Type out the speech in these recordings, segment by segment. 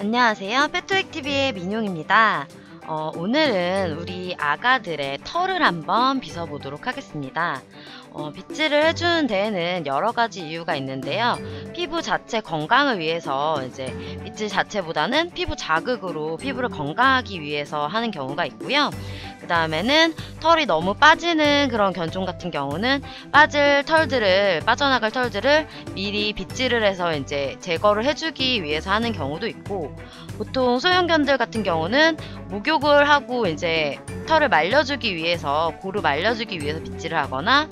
안녕하세요. 페토액TV의 민용입니다. 어, 오늘은 우리 아가들의 털을 한번 빗어보도록 하겠습니다. 어, 빗질을 해주는 데에는 여러 가지 이유가 있는데요. 피부 자체 건강을 위해서 이제 빗질 자체보다는 피부 자극으로 피부를 건강하기 위해서 하는 경우가 있고요. 그 다음에는 털이 너무 빠지는 그런 견종 같은 경우는 빠질 털들을 빠져나갈 털들을 미리 빗질을 해서 이제 제거를 해주기 위해서 하는 경우도 있고 보통 소형견들 같은 경우는 목욕을 하고 이제 털을 말려주기 위해서 고루 말려주기 위해서 빗질을 하거나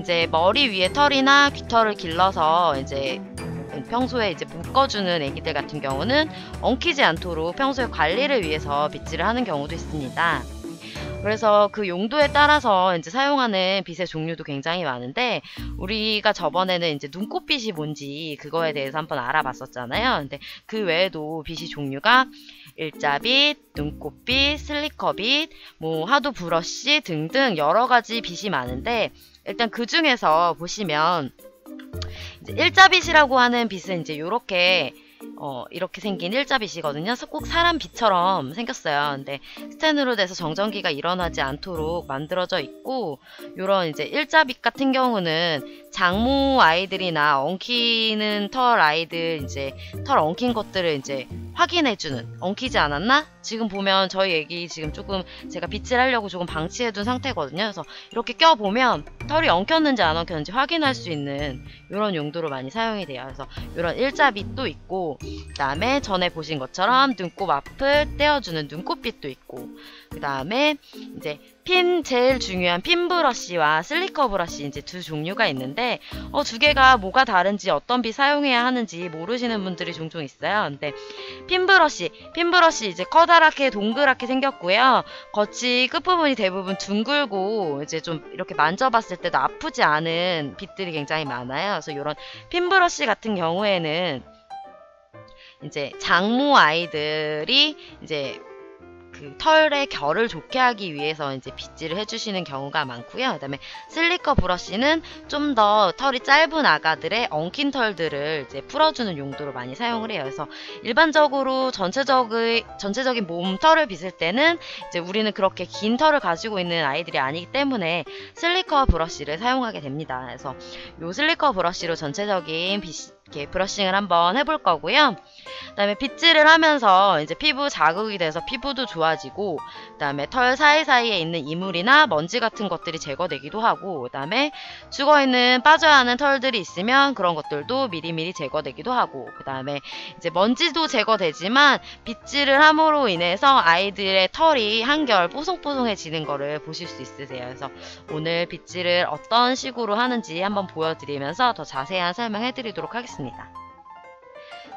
이제 머리 위에 털이나 귀털을 길러서 이제 평소에 이제 묶어주는 애기들 같은 경우는 엉키지 않도록 평소에 관리를 위해서 빗질을 하는 경우도 있습니다. 그래서 그 용도에 따라서 이제 사용하는 빗의 종류도 굉장히 많은데 우리가 저번에는 이제 눈꽃빗이 뭔지 그거에 대해서 한번 알아봤었잖아요. 근데 그 외에도 빗이 종류가 일자빗, 눈꽃빗, 슬리커빗, 뭐 하도 브러쉬 등등 여러 가지 빗이 많은데 일단 그 중에서 보시면 일자빗이라고 하는 빗은 이제 이렇게 어, 이렇게 생긴 일자빗이거든요. 꼭 사람 빛처럼 생겼어요. 근데 스텐으로 돼서 정전기가 일어나지 않도록 만들어져 있고 이런 이제 일자빗 같은 경우는 장모 아이들이나 엉키는 털 아이들 이제 털 엉킨 것들을 이제 확인해주는 엉키지 않았나? 지금 보면 저희 애기 지금 조금 제가 빗질 하려고 조금 방치해둔 상태거든요. 그래서 이렇게 껴보면 털이 엉켰는지 안 엉켰는지 확인할 수 있는 이런 용도로 많이 사용이 돼요. 그래서 이런 일자빗도 있고 그 다음에 전에 보신 것처럼 눈곱 앞을 떼어주는 눈꽃빗도 있고 그 다음에 이제 핀 제일 중요한 핀 브러쉬와 슬리커 브러쉬 이제 두 종류가 있는데 어, 두 개가 뭐가 다른지 어떤 빛 사용해야 하는지 모르시는 분들이 종종 있어요. 근데 핀 브러쉬, 핀 브러쉬 이제 커다랗게 동그랗게 생겼고요. 겉이 끝부분이 대부분 둥글고 이제 좀 이렇게 만져봤을 때도 아프지 않은 빛들이 굉장히 많아요. 그래서 이런 핀 브러쉬 같은 경우에는 이제 장모 아이들이 이제 그 털의 결을 좋게 하기 위해서 이제 빗질을 해주시는 경우가 많고요. 그다음에 슬리커 브러쉬는 좀 더 털이 짧은 아가들의 엉킨 털들을 이제 풀어주는 용도로 많이 사용을 해요. 그래서 일반적으로 전체적의 전체적인 몸 털을 빗을 때는 이제 우리는 그렇게 긴 털을 가지고 있는 아이들이 아니기 때문에 슬리커 브러쉬를 사용하게 됩니다. 그래서 요 슬리커 브러쉬로 전체적인 빗 이렇게 브러싱을 한번 해볼 거고요. 그 다음에 빗질을 하면서 이제 피부 자극이 돼서 피부도 좋아지고 그 다음에 털 사이사이에 있는 이물이나 먼지 같은 것들이 제거되기도 하고 그 다음에 죽어 있는 빠져야 하는 털들이 있으면 그런 것들도 미리미리 제거되기도 하고 그 다음에 이제 먼지도 제거되지만 빗질을 함으로 인해서 아이들의 털이 한결 뽀송뽀송해지는 거를 보실 수 있으세요. 그래서 오늘 빗질을 어떤 식으로 하는지 한번 보여드리면서 더 자세한 설명해 드리도록 하겠습니다.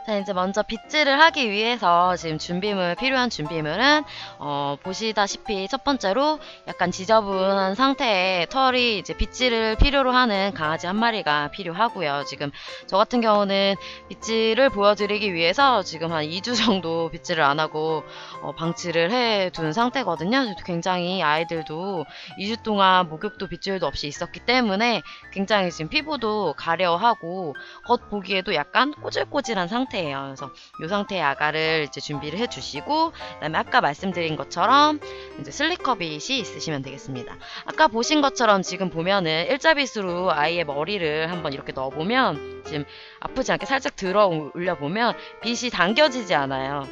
자 이제 먼저 빗질을 하기 위해서 지금 준비물 필요한 준비물은 어, 보시다시피 첫 번째로 약간 지저분한 상태의 털이 이제 빗질을 필요로 하는 강아지 한 마리가 필요하고요. 지금 저 같은 경우는 빗질을 보여드리기 위해서 지금 한 2주 정도 빗질을 안 하고 어, 방치를 해 둔 상태거든요. 굉장히 아이들도 2주 동안 목욕도 빗질도 없이 있었기 때문에 굉장히 지금 피부도 가려하고 겉 보기에도 약간 꼬질꼬질한 상태 상태예요. 그래서 이 상태의 아가를 이제 준비를 해주시고 그다음에 아까 말씀드린 것처럼 이제 슬리커빗이 있으시면 되겠습니다. 아까 보신 것처럼 지금 보면은 일자빗으로 아이의 머리를 한번 이렇게 넣어보면 지금 아프지 않게 살짝 들어 올려보면 빗이 당겨지지 않아요.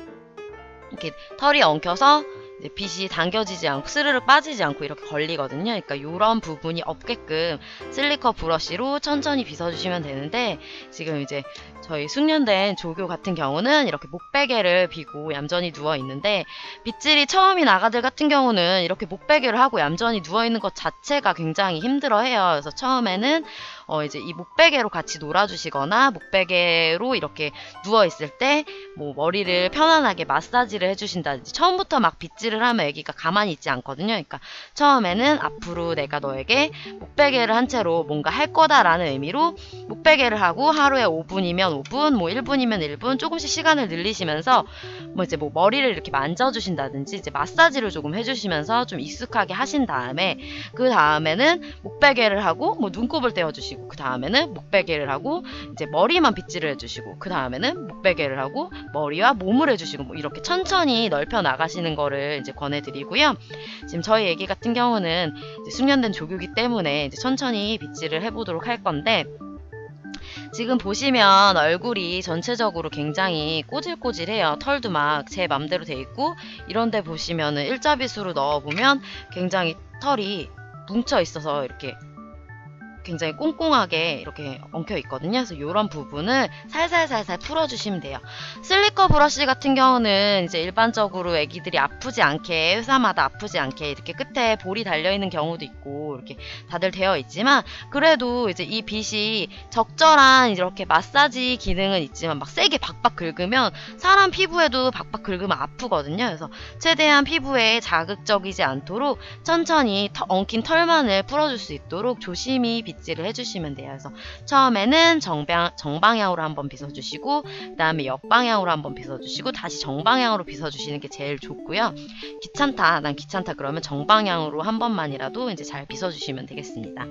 이렇게 털이 엉켜서 빛이 당겨지지 않고 스르륵 빠지지 않고 이렇게 걸리거든요. 그러니까 이런 부분이 없게끔 실리커 브러쉬로 천천히 빗어주시면 되는데 지금 이제 저희 숙련된 조교 같은 경우는 이렇게 목베개를 비고 얌전히 누워 있는데 빗질이 처음인 아가들 같은 경우는 이렇게 목베개를 하고 얌전히 누워 있는 것 자체가 굉장히 힘들어해요. 그래서 처음에는 어 이제 이 목베개로 같이 놀아주시거나 목베개로 이렇게 누워 있을 때 뭐 머리를 편안하게 마사지를 해주신다든지 처음부터 막 빗질을 하면 애기가 가만히 있지 않거든요. 그러니까 처음에는 앞으로 내가 너에게 목베개를 한 채로 뭔가 할 거다라는 의미로 목베개를 하고 하루에 5분이면 5분, 뭐 1분이면 1분 조금씩 시간을 늘리시면서 뭐 이제 뭐 머리를 이렇게 만져주신다든지 이제 마사지를 조금 해주시면서 좀 익숙하게 하신 다음에 그 다음에는 목베개를 하고 뭐 눈곱을 떼어주시고 해주시고 그 다음에는 목베개를 하고 이제 머리만 빗질을 해주시고 그 다음에는 목베개를 하고 머리와 몸을 해주시고 뭐 이렇게 천천히 넓혀 나가시는 거를 이제 권해드리고요. 지금 저희 애기 같은 경우는 숙련된 조교기 때문에 천천히 빗질을 해보도록 할 건데 지금 보시면 얼굴이 전체적으로 굉장히 꼬질꼬질해요. 털도 막 제 맘대로 돼 있고 이런데 보시면은 일자빗으로 넣어보면 굉장히 털이 뭉쳐 있어서 이렇게 굉장히 꽁꽁하게 이렇게 엉켜 있거든요. 그래서 이런 부분을 살살살살 풀어주시면 돼요. 슬리커 브러쉬 같은 경우는 이제 일반적으로 애기들이 아프지 않게 회사마다 아프지 않게 이렇게 끝에 볼이 달려 있는 경우도 있고 이렇게 다들 되어 있지만 그래도 이제 이 빗이 적절한 이렇게 마사지 기능은 있지만 막 세게 박박 긁으면 사람 피부에도 박박 긁으면 아프거든요. 그래서 최대한 피부에 자극적이지 않도록 천천히 터, 엉킨 털만을 풀어줄 수 있도록 조심히 빗질을 해주시면 돼요. 그래서 처음에는 정방, 정방향으로 한번 빗어주시고 그 다음에 역방향으로 한번 빗어주시고 다시 정방향으로 빗어주시는 게 제일 좋고요. 귀찮다, 난 귀찮다 그러면 정방향으로 한 번만이라도 이제 잘 빗어주시면 되겠습니다.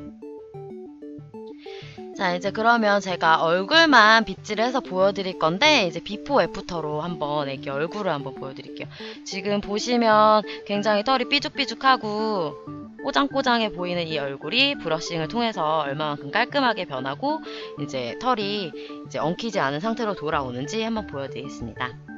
자 이제 그러면 제가 얼굴만 빗질을 해서 보여드릴 건데 이제 비포 애프터로 한번 애기 얼굴을 한번 보여드릴게요. 지금 보시면 굉장히 털이 삐죽삐죽하고 꼬장꼬장해 보이는 이 얼굴이 브러싱을 통해서 얼마만큼 깔끔하게 변하고 이제 털이 이제 엉키지 않은 상태로 돌아오는지 한번 보여드리겠습니다.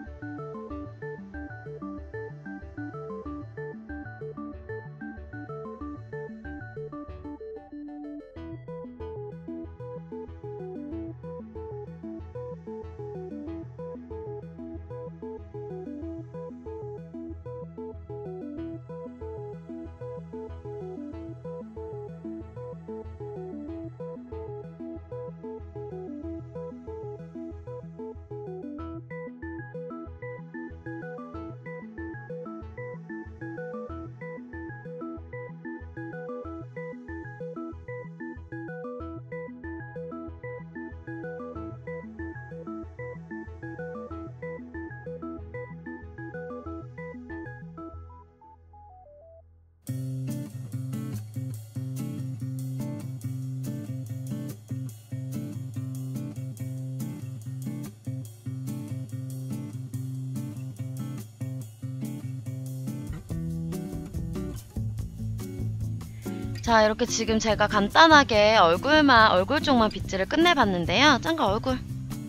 자 이렇게 지금 제가 간단하게 얼굴만 얼굴 쪽만 빗질을 끝내봤는데요. 짱가 얼굴.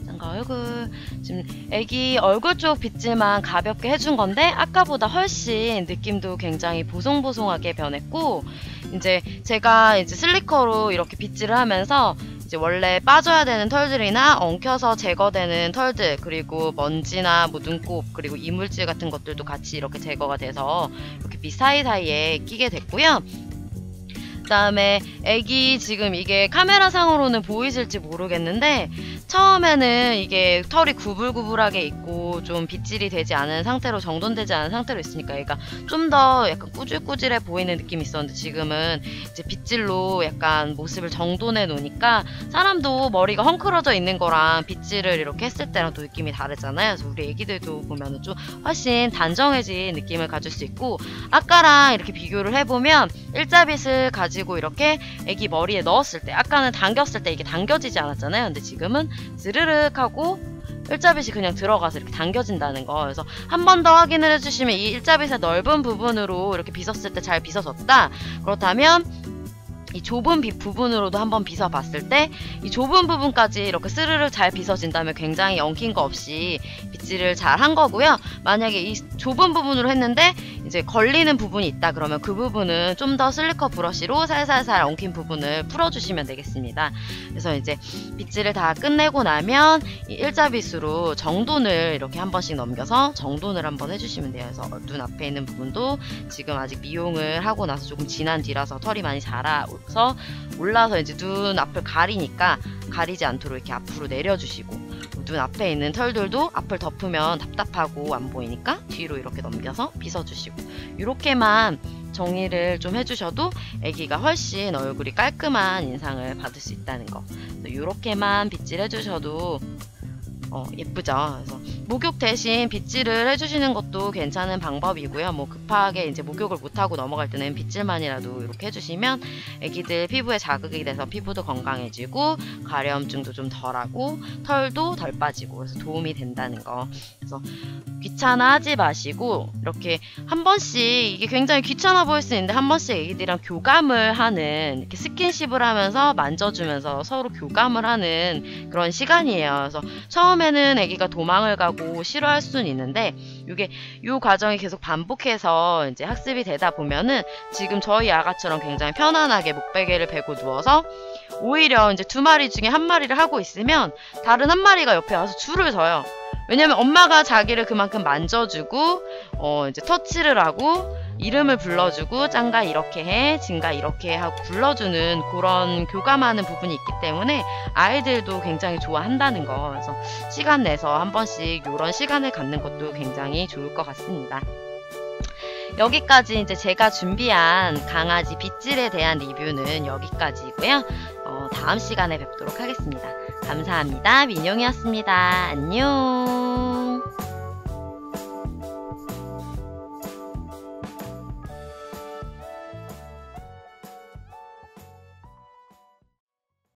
짱가 얼굴. 지금 애기 얼굴 쪽 빗질만 가볍게 해준 건데 아까보다 훨씬 느낌도 굉장히 보송보송하게 변했고 이제 제가 이제 슬리커로 이렇게 빗질을 하면서 이제 원래 빠져야 되는 털들이나 엉켜서 제거되는 털들 그리고 먼지나 묻은 곱 그리고 이물질 같은 것들도 같이 이렇게 제거가 돼서 이렇게 밑 사이사이에 끼게 됐고요 그 다음에 애기 지금 이게 카메라 상으로는 보이실지 모르겠는데 처음에는 이게 털이 구불구불하게 있고 좀 빗질이 되지 않은 상태로 정돈되지 않은 상태로 있으니까 얘가 좀 더 약간 꾸질꾸질해 보이는 느낌이 있었는데 지금은 이제 빗질로 약간 모습을 정돈해 놓으니까 사람도 머리가 헝클어져 있는 거랑 빗질을 이렇게 했을 때랑 또 느낌이 다르잖아요. 그래서 우리 애기들도 보면은 좀 훨씬 단정해진 느낌을 가질 수 있고 아까랑 이렇게 비교를 해보면 일자빗을 가지 고 이렇게 애기 머리에 넣었을 때 아까는 당겼을 때 이게 당겨지지 않았잖아요. 근데 지금은 스르륵 하고 일자빗이 그냥 들어가서 이렇게 당겨진다는 거 그래서 한 번 더 확인을 해주시면 이 일자빗의 넓은 부분으로 이렇게 빗었을 때 잘 빗어졌다 그렇다면 이 좁은 비, 부분으로도 한번 빗어 봤을 때 이 좁은 부분까지 이렇게 스르르 잘 빗어진다면 굉장히 엉킨 거 없이 빗질을 잘 한 거고요. 만약에 이 좁은 부분으로 했는데 이제 걸리는 부분이 있다 그러면 그 부분은 좀 더 슬리커 브러쉬로 살살살 엉킨 부분을 풀어주시면 되겠습니다. 그래서 이제 빗질을 다 끝내고 나면 이 일자빗으로 정돈을 이렇게 한 번씩 넘겨서 정돈을 한번 해주시면 돼요. 그래서 눈 앞에 있는 부분도 지금 아직 미용을 하고 나서 조금 지난 뒤라서 털이 많이 자라 서 올라서 이제 눈 앞을 가리니까 가리지 않도록 이렇게 앞으로 내려주시고 눈 앞에 있는 털들도 앞을 덮으면 답답하고 안 보이니까 뒤로 이렇게 넘겨서 빗어주시고 이렇게만 정리를 좀 해주셔도 아기가 훨씬 얼굴이 깔끔한 인상을 받을 수 있다는 거. 이렇게만 빗질 해주셔도 어, 예쁘죠. 그래서 목욕 대신 빗질을 해주시는 것도 괜찮은 방법이고요. 뭐 급하게 이제 목욕을 못하고 넘어갈 때는 빗질만이라도 이렇게 해주시면 애기들 피부에 자극이 돼서 피부도 건강해지고 가려움증도 좀 덜하고 털도 덜 빠지고 그래서 도움이 된다는 거. 그래서 귀찮아하지 마시고 이렇게 한 번씩 이게 굉장히 귀찮아 보일 수 있는데 한 번씩 애기들이랑 교감을 하는 이렇게 스킨십을 하면서 만져주면서 서로 교감을 하는 그런 시간이에요. 그래서 처음에 는 아기가 도망을 가고 싫어할 수는 있는데 이게 이 과정이 계속 반복해서 이제 학습이 되다 보면은 지금 저희 아가처럼 굉장히 편안하게 목베개를 베고 누워서 오히려 이제 두 마리 중에 한 마리를 하고 있으면 다른 한 마리가 옆에 와서 줄을 서요. 왜냐면 엄마가 자기를 그만큼 만져주고 어 이제 터치를 하고 이름을 불러주고 짱가 이렇게 해, 진가 이렇게 해 하고 불러주는 그런 교감하는 부분이 있기 때문에 아이들도 굉장히 좋아한다는 거. 그래서 시간 내서 한 번씩 이런 시간을 갖는 것도 굉장히 좋을 것 같습니다. 여기까지 이제 제가 준비한 강아지 빗질에 대한 리뷰는 여기까지고요. 어, 다음 시간에 뵙도록 하겠습니다. 감사합니다. 민용이었습니다. 안녕.